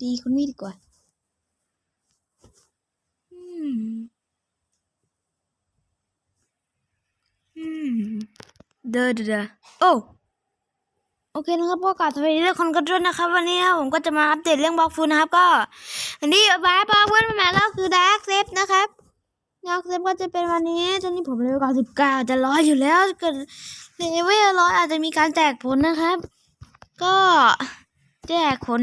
ตีคนนี้ดีกว่าอืมอืมเดอเดอเดอโอ้โอเคนะครับก็กล่าวสวัสดีทุกคนกันด้วยนะครับ วันนี้ครับผมก็จะมาอัปเดตเรื่องบล็อกฟูนะครับก็ อันนี้บ้าบอเพื่อนใหม่ก็คือดาร์กเซฟนะครับดาร์กเซฟก็จะเป็นวันนี้ตอนนี้ผมเลเวลเก้าสิบเก้าจะร้อยอยู่แล้วเกิดเลเวลร้อยอาจจะมีการแจกผลนะครับ ก็แจกผล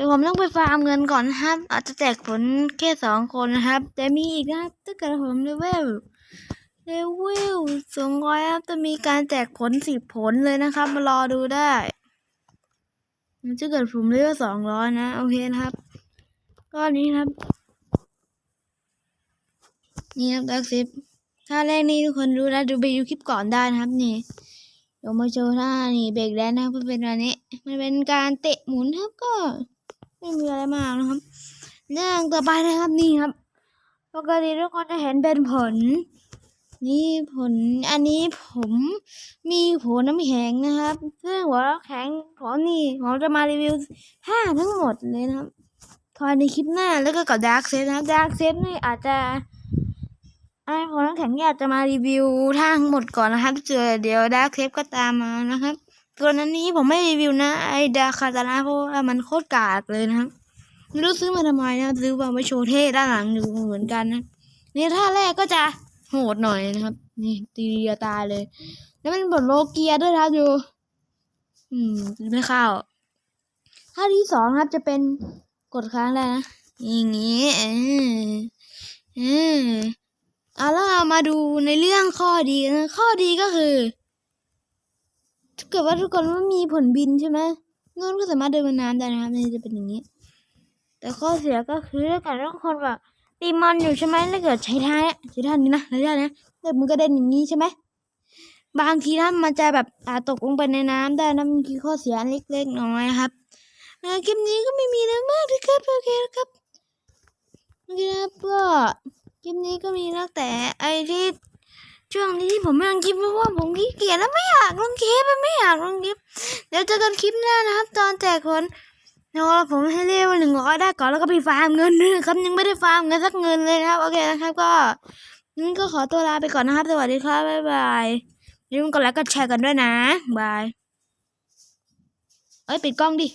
ดี๋ยวผมต้องไปฟาร์มเงินก่อนนะครับ อาจจะแจกผลแค่สองคนนะครับ แต่มีอีกนะครับ ถ้าเกิดผมเลเวลเลเวลสองร้อยครับจะมีการแจกผลสิบผลเลยนะครับ มารอดูได้มันจะเกิดผมเลเวลสองร้อยนะ โอเคนะครับก็อันนี้ครับ นี่ครับดักซิปท่าแรกนี่ทุกคนรู้แล้วดูไปดูคลิปก่อนได้นะครับนี่เดี๋ยวมาโชว์ท่านี่เบรกแดนนะครับเพื่อเป็นอันนี้ มันเป็นการเตะหมุนครับก็ ไม่มีอะไรมากนะครับเรื่องต่อไปนะครับนี่ครับปกติทุกคนจะเห็นเป็นผล นี่ผลอันนี้ผมมีผลน้ำแข็งนะครับ ซึ่งหัวแข็งของนี่ผมจะมารีวิวห้าทั้งหมดเลยนะครับคอยในคลิปหน้าแล้วก็กับดาร์กเซฟนะครับดาร์กเซฟนี่อาจจะไอ้ผลน้ำแข็งนี่อาจจะมารีวิวทั้งหมดก่อนนะครับเจอเดี๋ยวดาร์กเซฟก็ตามมานะครับ ส่วนอันนี้ผมไม่รีวิวนะ ไอดาคาตานะเพราะว่ามันโคตรกากเลยนะครับไม่รู้ซื้อมาทำไมนะซื้อมาไว้โชว์เท่ด้านหลังดูเหมือนกันนะนี่ท่าแรกก็จะโหดหน่อยนะครับ นี่ตีเรียตายเลย แล้วมันบทโลเกียด้วยครับดูอืมไม่เข้าท่าที่สองครับจะเป็นกดค้างได้นะอย่างงี้เออเออเอาแล้วเรามาดูในเรื่องข้อดีนะข้อดีก็คือ ถ้าเกิดว่าทุกคนว่ามีผลบินใช่ไหมเงินก็สามารถเดินบนน้ำได้นะครับนี่จะเป็นอย่างนี้ แต่ข้อเสียก็คือถ้าเกิดว่าคนแบบตีมอนอยู่ใช่ไหมถ้าเกิดใช้ท่าเนี้ยใช้ท่านี้นะระยะเนี้ยเกิดมือกระเด็นอย่างนี้ใช่ไหมบางทีถ้ามันจะแบบอาตกลงไปในน้ำได้นะมันคือข้อเสียเล็กๆน้อยๆครับเออคลิปนี้ก็ไม่มีอะไรมากนะครับโอเคนะครับโอเคนะครับก็คลิปนี้ก็มีนักแต่ไอที่ ช่วงนี้ที่ผมไม่ลงคลิปเพราะว่าผมขี้เกียจแล้วไม่อยากลงคลิปไม่อยากลงคลิป เดี๋ยวเจอกันคลิปหน้านะครับ ตอนแจกคนเดี๋ยวผมให้เรียกว่าหนึ่งร้อยได้ก่อนแล้วก็ไปฟาร์มเงินด้วยนะครับยังไม่ได้ฟาร์มเงินสักเงินเลยนะครับ โอเคนะครับก็งั้นก็ขอตัวลาไปก่อนนะครับ สวัสดีครับบ๊ายบายอย่าลืมกดไลค์กดแชร์กันด้วยนะบายเอ้ยปิดกล้องดิ